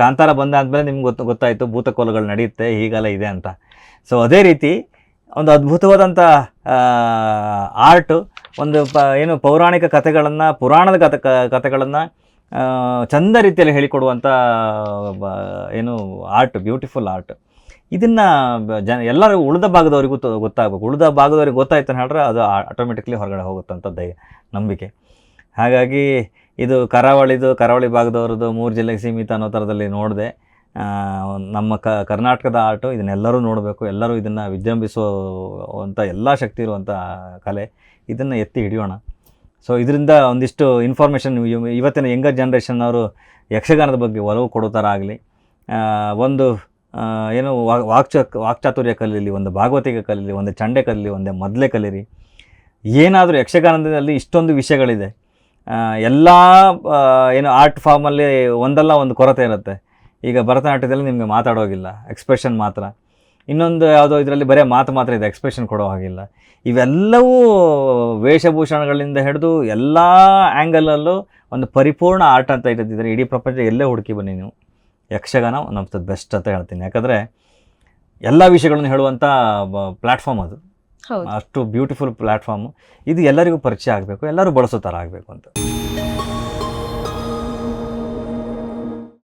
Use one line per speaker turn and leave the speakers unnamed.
ಕಾಂತಾರ ಬಂದಾದಮೇಲೆ ನಿಮ್ಗೆ ಗೊತ್ತು ಗೊತ್ತಾಯಿತು, ಭೂತಕೋಲಗಳು ನಡೆಯುತ್ತೆ, ಹೀಗೆಲ್ಲ ಇದೆ ಅಂತ. ಸೊ ಅದೇ ರೀತಿ ಒಂದು ಅದ್ಭುತವಾದಂಥ ಆರ್ಟು ಒಂದು ಪ, ಏನು ಪೌರಾಣಿಕ ಕಥೆಗಳನ್ನು, ಪುರಾಣದ ಕತೆ ಕಥೆಗಳನ್ನು ಚಂದ ರೀತಿಯಲ್ಲಿ ಹೇಳಿಕೊಡುವಂಥ ಏನು ಆರ್ಟ್ ಬ್ಯೂಟಿಫುಲ್ ಆರ್ಟ್ ಇದನ್ನು ಜನ, ಎಲ್ಲರೂ ಉಳಿದ ಭಾಗದವರಿಗೂ ಗೊತ್ತಾಗಬೇಕು. ಉಳಿದ ಭಾಗದವ್ರಿಗೆ ಗೊತ್ತಾಯ್ತು ಹೇಳಿದ್ರೆ ಅದು ಆಟೋಮೆಟಿಕ್ಲಿ ಹೊರಗಡೆ ಹೋಗುತ್ತಂತ ದಯ ನಂಬಿಕೆ. ಹಾಗಾಗಿ ಇದು ಕರಾವಳಿದು, ಕರಾವಳಿ ಭಾಗದವ್ರದ್ದು ಮೂರು ಜಿಲ್ಲೆಗೆ ಸೀಮಿತ ಅನ್ನೋ ಥರದಲ್ಲಿ ನೋಡಿದೆ. ನಮ್ಮ ಕ, ಕರ್ನಾಟಕದ ಆರ್ಟು ಇದನ್ನೆಲ್ಲರೂ ನೋಡಬೇಕು, ಎಲ್ಲರೂ ಇದನ್ನು ವಿಜೃಂಭಿಸುವಂಥ ಎಲ್ಲ ಶಕ್ತಿ ಇರುವಂಥ ಕಲೆ. ಇದನ್ನು ಎತ್ತಿ ಹಿಡಿಯೋಣ. ಸೊ ಇದರಿಂದ ಒಂದಿಷ್ಟು ಇನ್ಫಾರ್ಮೇಷನ್ ಇವತ್ತಿನ ಯಂಗರ್ ಜನ್ರೇಷನ್ ಅವರು ಯಕ್ಷಗಾನದ ಬಗ್ಗೆ ಒಲವು ಕೊಡೋ ಥರ ಆಗಲಿ ಒಂದು ಏನು ವಾಕ್ಚ, ವಾಕ್ಚಾತುರ್ಯ ಕಲೀಲಿ, ಒಂದು ಭಾಗವತಿಗೆ ಕಲೀಲಿ, ಒಂದು ಚಂಡೆ ಕಲೀಲಿ, ಒಂದೇ ಮೊದಲೇ ಕಲೀರಿ. ಏನಾದರೂ ಯಕ್ಷಗಾನದಲ್ಲಿ ಇಷ್ಟೊಂದು ವಿಷಯಗಳಿದೆ ಎಲ್ಲ ಏನು ಆರ್ಟ್ ಫಾರ್ಮಲ್ಲಿ ಒಂದಲ್ಲ ಒಂದು ಕೊರತೆ ಇರುತ್ತೆ. ಈಗ ಭರತನಾಟ್ಯದಲ್ಲಿ ನಿಮಗೆ ಮಾತಾಡೋಗಿಲ್ಲ ಎಕ್ಸ್ಪ್ರೆಷನ್ ಮಾತ್ರ. ಇನ್ನೊಂದು ಯಾವುದೋ ಇದರಲ್ಲಿ ಬರೀ ಮಾತು ಮಾತ್ರ ಇದೆ ಎಕ್ಸ್ಪ್ರೆಷನ್ ಕೊಡೋ ಹಾಗಿಲ್ಲ. ಇವೆಲ್ಲವೂ ವೇಷಭೂಷಣಗಳಿಂದ ಹಿಡಿದು ಎಲ್ಲ ಆ್ಯಂಗಲಲ್ಲೂ ಒಂದು ಪರಿಪೂರ್ಣ ಆರ್ಟ್ ಅಂತ ಇಟ್ಟಿದ್ದಾರೆ ಇಡೀ ಪ್ರಪಂಚ ಎಲ್ಲೇ ಹುಡುಕಿ ಬನ್ನಿ ನೀವು. Yakshagana one of the best ಅಂತ ಹೇಳ್ತೀನಿ. ಯಾಕಂದರೆ ಎಲ್ಲ ವಿಷಯಗಳನ್ನು ಹೇಳುವಂಥ ಪ್ಲ್ಯಾಟ್ಫಾರ್ಮ್ ಅದು. ಅಷ್ಟು ಬ್ಯೂಟಿಫುಲ್ ಪ್ಲಾಟ್ಫಾರ್ಮ್ ಇದು ಎಲ್ಲರಿಗೂ ಪರಿಚಯ ಆಗಬೇಕು ಎಲ್ಲರೂ ಬಳಸೋ ಥರ ಆಗಬೇಕು ಅಂತ.